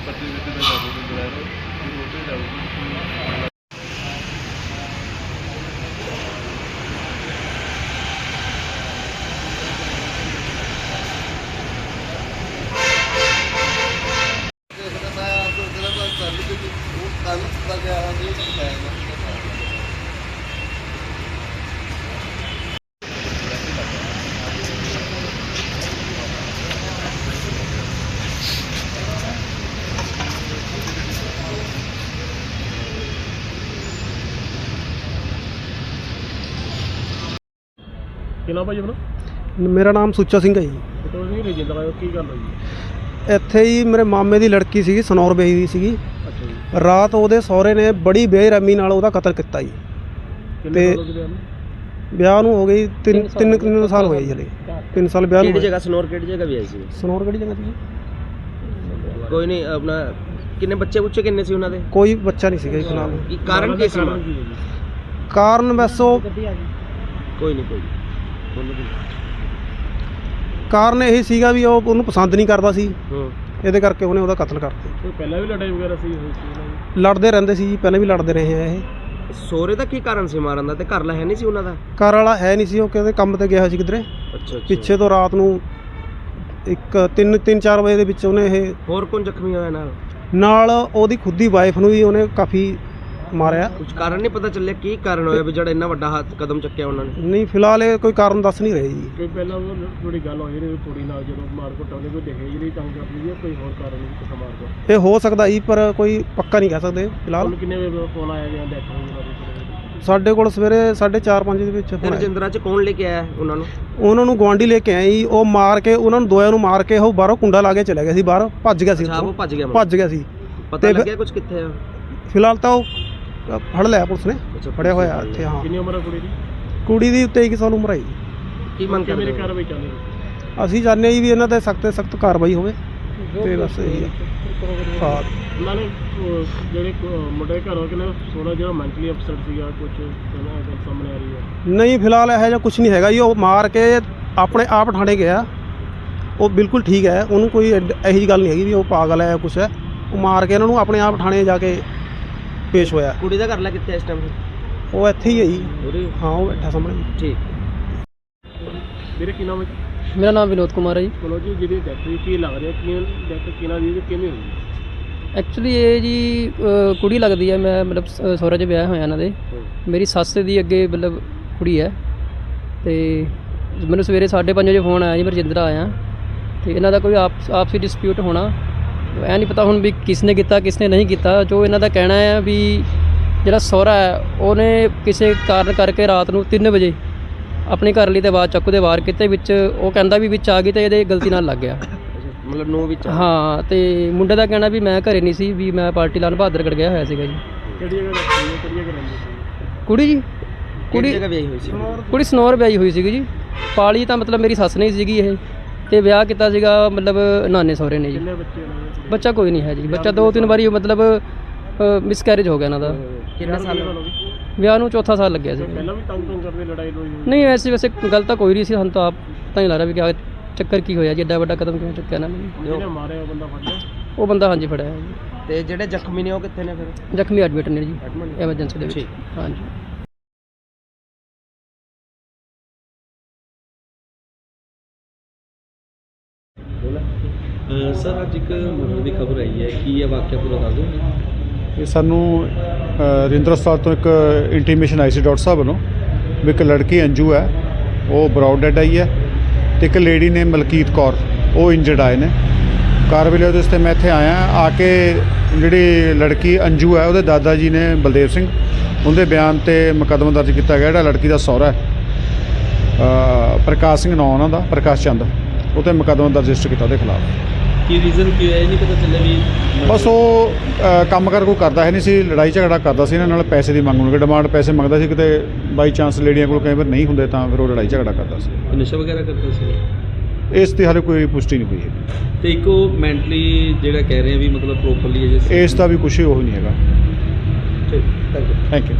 ਪੱਤੀ ਵਿੱਚ ਤਾਂ ਜਾਗੋ ਬਲੈਰੋ ਫਿਰ ਤੇ ਜਾਊਗੀ। ਕਿਨਾ ਭਾਈ ਆਪਣਾ? ਮੇਰਾ ਨਾਮ ਸੁੱਚਾ ਸਿੰਘ ਹੈ ਜੀ। ਫੋਟੋ ਨਹੀਂ ਰਜਿੰਦਰ ਆਇਓ ਕੀ ਗੱਲ ਹੋਈ? ਇੱਥੇ ਹੀ ਮੇਰੇ ਮਾਮੇ ਦੀ ਲੜਕੀ ਸੀਗੀ ਸਨੌਰ ਬਹੀ ਦੀ ਸੀਗੀ। ਅੱਛਾ ਜੀ। ਰਾਤ ਉਹਦੇ ਸਹੁਰੇ ਨੇ ਬੜੀ ਬੇਰਹਿਮੀ ਨਾਲ ਉਹਦਾ ਕਤਲ ਕੀਤਾ ਜੀ। ਕਿੰਨੇ ਤੇ- ਸਾਲ ਵਿਆਹ ਨੂੰ? ਵਿਆਹ ਨੂੰ ਹੋ ਗਈ ਤਿੰਨ ਤਿੰਨ ਤਿੰਨ ਸਾਲ ਹੋਏ ਜੀ ਹਲੇ। ਤਿੰਨ ਸਾਲ ਵਿਆਹ ਨੂੰ ਕਿਹੜੀ ਹੋਏ। ਜਗ੍ਹਾ ਸਨੋਰ ਕਿਹੜੀ ਜਗ੍ਹਾ ਵੀ ਆਈ ਸੀ? ਸਨੌਰ ਕਿਹੜੀ ਜਗ੍ਹਾ ਸੀ ਕੋਈ ਨਹੀਂ ਆਪਣਾ ਕਿੰਨੇ ਬੱਚੇ ਬੁੱਚੇ ਕਿੰਨੇ ਸੀ ਉਹਨਾਂ ਦੇ? ਕੋਈ ਬੱਚਾ ਨਹੀਂ ਸੀਗਾ ਜੀ ਫਿਲਹਾਲ ਕੀ ਕਾਰਨ ਕੀ ਸੀ? ਕਾਰਨ ਉਹ ਕੋਈ ਨਹੀਂ ਕੋਈ ਨੀ। ਕਾਰਨ ਇਹ ਸੀਗਾ ਵੀ ਉਹ ਉਹਨੂੰ ਪਸੰਦ ਨਹੀਂ ਕਰਦਾ ਸੀ। ਹੂੰ। ਇਹਦੇ ਕਰਕੇ ਉਹਨੇ ਉਹਦਾ ਕਤਲ ਕਰਤਾ ਪਹਿਲਾਂ ਵੀ ਲੜਾਈ ਵਗੈਰਾ ਸੀ? ਲੜਦੇ ਰਹਿੰਦੇ ਸੀ ਜੀ ਪਹਿਲਾਂ ਵੀ ਲੜਦੇ ਰਹੇ ਆ ਇਹ। ਸੋਰੇ ਦਾ ਕੀ ਕਾਰਨ ਸੀ ਮਾਰਨ ਦਾ? ਤੇ ਘਰ ਲਾ ਹੈ ਨਹੀਂ ਸੀ ਉਹਨਾਂ ਦਾ? ਘਰ ਵਾਲਾ ਹੈ ਨਹੀਂ ਸੀ ਉਹ ਕਹਿੰਦੇ ਕੰਮ ਤੇ ਗਿਆ ਹੋਇਆ ਸੀ ਕਿਧਰੇ। ਅੱਛਾ ਪਿੱਛੇ ਤੋਂ ਰਾਤ ਨੂੰ ਇੱਕ 3 3 4 ਵਜੇ ਦੇ ਵਿੱਚ ਉਹਨੇ ਇਹ ਹੋਰ ਕੌਣ ਜ਼ਖਮੀ ਹੋਇਆ ਨਾਲ? ਨਾਲ ਉਹਦੀ ਖੁਦ ਦੀ ਵਾਈਫ ਨੂੰ ਵੀ ਉਹਨੇ ਕਾਫੀ ਮਾਰਿਆ। ਕੁਝ ਕਾਰਨ ਨਹੀਂ ਪਤਾ ਚੱਲਿਆ ਕੀ ਕਾਰਨ ਹੋਇਆ ਵੀ ਜਿਹੜਾ ਇੰਨਾ ਵੱਡਾ ਹੱਥ ਕਦਮ ਚੱਕਿਆ ਉਹਨਾਂ ਨੇ? ਨਹੀਂ ਫਿਲਹਾਲ ਇਹ ਕੋਈ ਕਾਰਨ ਦੱਸ ਨਹੀਂ ਰਹੇ ਜੀ। ਕੋਈ ਪਹਿਲਾਂ ਉਹ ਥੋੜੀ ਗੱਲ ਹੋਈ ਰਹੀ ਕੁੜੀ ਨਾਲ ਜਦੋਂ ਮਾਰ ਕੁੱਟਾਉਂਦੇ ਕੋਈ ਦੇਖੇ ਜਿਹੜੀ ਤੰਗ ਕਰਦੀ ਸੀ ਕੋਈ ਹੋਰ ਕਾਰਨ ਨਹੀਂ ਕਿਥਾ ਮਾਰ ਦੋ ਇਹ ਹੋ ਸਕਦਾ ਜੀ ਪਰ ਕੋਈ ਪੱਕਾ ਨਹੀਂ ਕਹਿ ਸਕਦੇ ਫਿਲਹਾਲ। ਤੁਹਾਨੂੰ ਕਿੰਨੇ ਵਜੇ ਫੋਨ ਆਇਆ ਗਿਆ ਡੈਥ ਹੋਈ ਉਹਨਾਂ ਦੀ? ਸਾਡੇ ਕੋਲ ਸਵੇਰੇ 4:30 5 ਦੇ ਵਿੱਚ ਆਇਆ। ਰਜਿੰਦਰਾ ਚ ਕੌਣ ਲੈ ਕੇ ਆਇਆ ਉਹਨਾਂ ਨੂੰ? ਉਹਨਾਂ ਨੂੰ ਗਵਾਂਢੀ ਲੈ ਕੇ ਆਏ ਜੀ ਉਹ ਮਾਰ ਕੇ ਉਹਨਾਂ ਨੂੰ ਦੋਆਂ ਨੂੰ ਮਾਰ ਕੇ ਉਹ ਬਾਹਰੋਂ ਕੁੰਡਾ ਲਾ ਕੇ ਚਲੇ ਗਿਆ ਸੀ ਬਾਹਰ। ਭੱਜ ਗਿਆ ਸੀ ਅੱਛਾ ਉਹ ਉੱਥੋਂ। ਭੱਜ ਗਿਆ ਭੱਜ ਗਿਆ ਸੀ। ਪਤਾ ਤੇ ਫਿਰ- ਲੱਗਿਆ ਕੁਝ ਕਿੱਥੇ ਆ? ਫਿਲਹਾਲ ਤਾਂ ਉਹ ਫੜ ਲਿਆ ਪੁਲਿਸ ਨੇ। ਅੱਛਾ, ਫੜਿਆ ਹੋਇਆ ਇੱਥੇ ਹਾਂ। ਕਿੰਨੀ ਉਮਰ ਹੈ ਕੁੜੀ ਦੀ? ਕੁੜੀ ਦੀ 23 ਸਾਲ ਉਮਰ ਹੈ ਜੀ। ਕੀ ਮੰਗ ਕਿ ਕਰਦੇ ਮੇਰੀ ਹੋ? ਕਾਰਵਾਈ ਚੱਲ ਰਹੀ ਅਸੀਂ ਚਾਹੁੰਦੇ ਹਾਂ ਜੀ ਵੀ ਇਹਨਾਂ ਤੇ ਸਖਤ ਸਖਤ ਕਾਰਵਾਈ ਹੋਵੇ। ਤੇ ਬਸ ਇਹੀ ਹੈ ਹਾਂ। ਨਾਲੇ ਉਹ ਜਿਹੜੇ ਕੋ- ਮੁੰਡੇ ਘਰੋਂ ਕਿਨੇ ਸੋਨਾ ਜਿਹੜਾ ਮੈਂਟਲੀ ਅਪਸੈਟ ਸੀਗਾ ਕੁਝ ਗੱਲ ਸਾਹਮਣੇ ਆ ਰਹੀ ਹੈ। ਨਹੀਂ ਫਿਲਹਾਲ ਇਹੋ ਜਿਹਾ ਕੁਝ ਨਹੀਂ ਹੈਗਾ ਜੀ। ਉਹ ਮਾਰ ਕੇ ਆਪਣੇ ਆਪ ਠਾਣੇ ਗਿਆ। ਉਹ ਬਿਲਕੁਲ ਠੀਕ ਹੈ। ਉਹਨੂੰ ਕੋਈ ਇਹੋ ਜਿਹੀ ਗੱਲ ਨਹੀਂ ਹੈਗੀ ਵੀ ਉਹ ਪਾਗਲ ਹੈ ਕੁਛ ਹੈ। ਉਹ ਮਾਰ ਕੇ ਇਹਨਾਂ ਨੂੰ ਆਪਣੇ ਆਪ ਠਾਣੇ ਜਾ ਕੇ ਪੇਸ਼ ਹੋਇਆ। ਕੁੜੀ ਦਾ ਘਰ ਲਾ ਕਿੱਥੇ ਇਸ ਟਾਈਮ ਉਹ ਇੱਥੇ ਹੀ ਹੈ ਜੀ। ਉਹਦੇ ਹਾਂ ਉਹ ਬੈਠਾ ਸਾਹਮਣੇ। ਠੀਕ। ਮੇਰੇ ਕੀ ਨਾਮ ਹੈ ਮੇਰਾ ਨਾਮ ਵਿਨੋਦ ਕੁਮਾਰ ਹੈ ਜੀ। ਕੋਲੋ ਜੀ ਜਿਹੜੀ ਡੈਥ ਹੋਈ ਕੀ ਲੱਗ ਰਿਹਾ? ਕੀ ਡੈਥ ਕਿਹਨਾਂ ਦੀ ਤੇ ਕਿਵੇਂ ਹੋਈ? ਐਕਚੁਅਲੀ ਇਹ ਜੀ ਅ, ਕੁੜੀ ਲੱਗਦੀ ਹੈ। ਮੈਂ ਮਤਲਬ ਸ- ਸਹੁਰੇ 'ਚ ਵਿਆਹ ਹੋਇਆ ਇਹਨਾਂ ਦੇ। ਮੇਰੀ ਸੱਸ ਦੀ ਅੱਗੇ ਮਤਲਬ ਕੁੜੀ ਹੈ। ਤੇ ਮੈਨੂੰ ਸਵੇਰੇ 5:30 ਵਜੇ ਫੋਨ ਆਇਆ ਜੀ ਮੈਂ ਰਜਿੰਦਰਾ ਆਇਆ। ਤੇ ਇਹਨਾਂ ਦਾ ਕੋਈ ਆਪ ਆਪਸੀ ਡਿਸਪਿਊਟ ਹੋਣਾ। ਐ ਨਹੀਂ ਪਤਾ ਹੁਣ ਵੀ ਕਿਸ ਨੇ ਕੀਤਾ ਕਿਸ ਨੇ ਨਹੀਂ ਕੀਤਾ। ਜੋ ਇਹਨਾਂ ਦਾ ਕਹਿਣਾ ਹੈ ਵੀ ਜਿਹੜਾ ਸਹੁਰਾ ਹੈ ਉਹਨੇ ਕਿਸੇ ਕਾਰਨ ਕਰਕੇ ਰਾਤ ਨੂੰ 3 ਵਜੇ ਆਪਣੇ ਘਰ ਲਈ ਤੇ ਆਵਾਜ਼ ਚੱਕੂ ਦੇ ਵਾਰ ਕੀਤੇ ਵਿੱਚ ਉਹ ਕਹਿੰਦਾ ਵੀ ਵਿੱਚ ਆ ਗਈ ਤੇ ਇਹਦੇ ਗਲਤੀ ਨਾਲ ਲੱਗ ਗਿਆ। ਮਤਲਬ ਨੂੰ ਵਿੱਚ। ਹਾਂ ਤੇ ਮੁੰਡੇ ਦਾ ਕਹਿਣਾ ਵੀ ਮੈਂ ਘਰੇ ਨਹੀਂ ਸੀ ਵੀ ਮੈਂ ਪਾਰਟੀ ਲਾਉਣ ਬਹਾਦਰਗੜ੍ਹ ਗਿਆ ਹੋਇਆ ਸੀਗਾ ਜੀ। ਕਿਹੜੀ ਜਗ੍ਹਾ ਕਿਹੜੀ ਜਗ੍ਹਾ ਰਹਿੰਦੇ ਸੀ? ਕੁੜੀ ਜੀ? ਕਿਹੜੀ ਕੁੜੀ ਜਗ੍ਹਾ ਵਿਆਹੀ ਹੋਈ ਸੀ? ਕੁੜੀ ਸਨੋਰ ਵਿਆਹੀ ਹੋਈ ਸੀਗੀ ਜੀ। ਪਾਲੀ ਤਾਂ ਮਤਲਬ ਮੇਰੀ ਸੱਸ ਨਹੀਂ ਸੀਗੀ ਇਹ। ਤੇ ਵਿਆਹ ਕੀਤਾ ਸੀਗਾ ਮਤਲਬ ਨਾਨੇ ਸਹੁਰੇ ਨੇ ਜੀ। ਕਿੰਨੇ ਬੱਚੇ ਕੋਈ ਨਹੀਂ ਹੈ ਜੀ ਬੱਚਾ ਦੋ ਤਿੰਨ ਵਾਰੀ ਮਤਲਬ ਮਿਸਕੈਰੇਜ ਹੋ ਗਿਆ ਇਹਨਾਂ ਦਾ। ਕਿੰਨਾ ਸਾਲ? ਪਹਿਲਾਂ ਵਿਆਹ ਨੂੰ ਚੌਥਾ ਸਾਲ ਲੱਗਿਆ ਸੀ। ਵੀ ਤੰਗ ਤੰਗ ਕਰਦੇ ਲੜਾਈ ਲੋਈ ਹੋਈ। ਨਹੀਂ ਵੈਸੇ ਵੈਸੇ ਗੱਲ ਤਾਂ ਕੋਈ ਨਹੀਂ ਸੀ ਸਾਨੂੰ ਤਾਂ ਆਪ ਤਾਂ ਹੀ ਲੱਗ ਰਿਹਾ ਵੀ ਕਿ ਚੱਕਰ ਕੀ ਹੋਇਆ ਜੀ ਐਡਾ ਵੱਡਾ ਕਦਮ ਕਿਉਂ ਚੁੱਕਿਆ ਇਹਨਾਂ ਨੇ। ਜਿਹਨੇ ਮਾਰਿਆ ਉਹ ਬੰਦਾ ਫੜ ਲਿਆ ਉਹ ਬੰਦਾ ਹਾਂਜੀ ਫੜਿਆ। ਹੈ ਤੇ ਜਿਹੜੇ ਜ਼ਖਮੀ ਨੇ ਉਹ ਕਿੱਥੇ ਨੇ ਫਿਰ? ਜ਼ਖਮੀ ਐਡਮਿਟ ਨੇ ਜੀ? ਐਮਰਜੈਂਸੀ ਦੇ ਵਿੱਚ। ਹਾਂਜੀ। ਸਰ ਅੱਜ ਇੱਕ ਮਰਨ ਦੀ ਖਬਰ ਆਈ ਹੈ। ਕੀ ਇਹ ਵਾਕਿਆ ਪੂਰਾ ਦੱਸ ਦਿਓ ਇਹ ਸਾਨੂੰ ਅ, ਰਿੰਦਰ ਹਸਪਤਾਲ ਤੋਂ ਇੱਕ ਇੰਟੀਮੇਸ਼ਨ ਆਈ ਸੀ ਡਾਕਟਰ ਸਾਹਿਬ ਵੱਲੋਂ ਵੀ ਇੱਕ ਲੜਕੀ ਅੰਜੂ ਹੈ। ਉਹ ਬਰਾਊਡ ਡੈਡ ਆਈ ਹੈ ਤੇ ਇੱਕ ਲੇਡੀ ਨੇ ਮਲਕੀਤ ਕੌਰ ਉਹ ਇੰਜਰਡ ਆਏ ਨੇ। ਕਾਰ ਵੇਲੇ ਉਹਦੇ ਤੇ ਮੈਂ ਇੱਥੇ ਆਇਆ ਆ ਕੇ ਜਿਹੜੀ ਲੜਕੀ ਅੰਜੂ ਹੈ ਉਹਦੇ ਦਾਦਾ ਜੀ ਨੇ ਬਲਦੇਵ ਸਿੰਘ ਉਹਦੇ ਬਿਆਨ ਤੇ ਮੁਕੱਦਮਾ ਦਰਜ ਕੀਤਾ ਗਿਆ ਜਿਹੜਾ ਲੜਕੀ ਦਾ ਸਹੁਰਾ ਹੈ। ਪ੍ਰਕਾਸ਼ ਸਿੰਘ ਨਾਂ ਉਹਨਾਂ ਦਾ ਪ੍ਰਕਾਸ਼ ਚੰਦ ਉਹ ਤੇ ਮੁਕੱਦਮਾ ਦਰਜ ਰਜਿਸਟਰ ਕੀਤਾ ਉਹਦੇ ਖਿਲਾਫ। ਕੀ ਰੀਜ਼ਨ ਕੀ ਹੈ ਇਹ ਨਹੀਂ ਪਤਾ ਚੱਲਿਆ ਵੀ ਬਸ ਉਹ ਅ, ਕੰਮ ਕਰ ਕੋਈ ਕਰਦਾ ਹੈ ਨਹੀਂ ਸੀ ਲੜਾਈ ਝਗੜਾ ਕਰਦਾ ਸੀ ਇਹਨਾਂ ਨਾਲ ਪੈਸੇ ਦੀ ਮੰਗ ਨੂੰ ਡਿਮਾਂਡ ਪੈਸੇ ਮੰਗਦਾ ਸੀ ਕਿਤੇ ਬਾਈ ਚਾਂਸ ਲੇਡੀਆਂ ਕੋਲ ਕਈ ਵਾਰ ਨਹੀਂ ਹੁੰਦੇ ਤਾਂ ਫਿਰ ਉਹ ਲੜਾਈ ਝਗੜਾ ਕਰਦਾ ਸੀ। ਕੋਈ ਨਸ਼ਾ ਵਗੈਰਾ ਕਰਦਾ ਸੀ? ਇਸ ਤੇ ਹਾਲੇ ਕੋਈ ਪੁਸ਼ਟੀ ਨਹੀਂ ਹੋਈ ਹੈ ਤੇ ਇੱਕ ਉਹ ਮੈਂਟਲੀ ਜਿਹੜਾ ਕਹਿ ਰਹੇ ਆ ਵੀ ਮਤਲਬ ਪ੍ਰੋਪਰਲੀ ਹੈ ਜਿਸ ਇਸ ਦਾ ਵੀ ਕੁਝ ਉਹ ਨਹੀਂ ਹੈਗਾ। ਠੀਕ ਥੈਂਕ ਯੂ ਥੈਂਕ ਯੂ